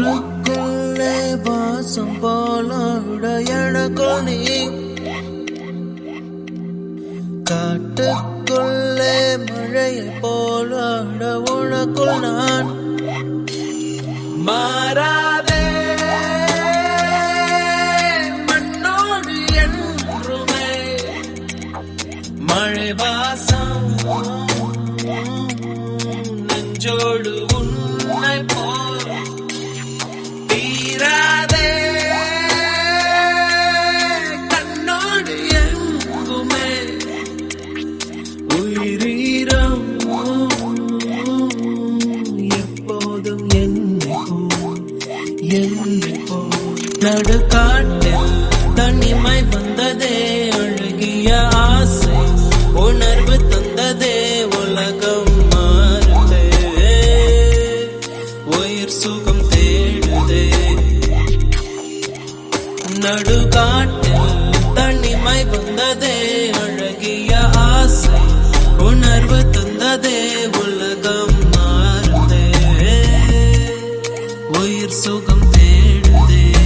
காற்றுக்குள்ளே வாசம் போலாட எனக்குள் நீ. காட்டுக்குள்ளே மழையை போலாட உனக்குள் நான். மாறாதே மண்ணோடு என்றுமே. மழை வாசம் நெஞ்சோடு உன்னை போ உயிரீரம் எப்போதும் என்னை என்னை நடுக்காட்டில் தனிமை வந்ததே அழகிய ஆசை உணர்வு தந்ததே உலகம் மாறுதே. உயிர் சுகம் தேடுதே. நடுகாட்டில் தனிமை வந்ததே உயிர் சுகம் தேடுதே.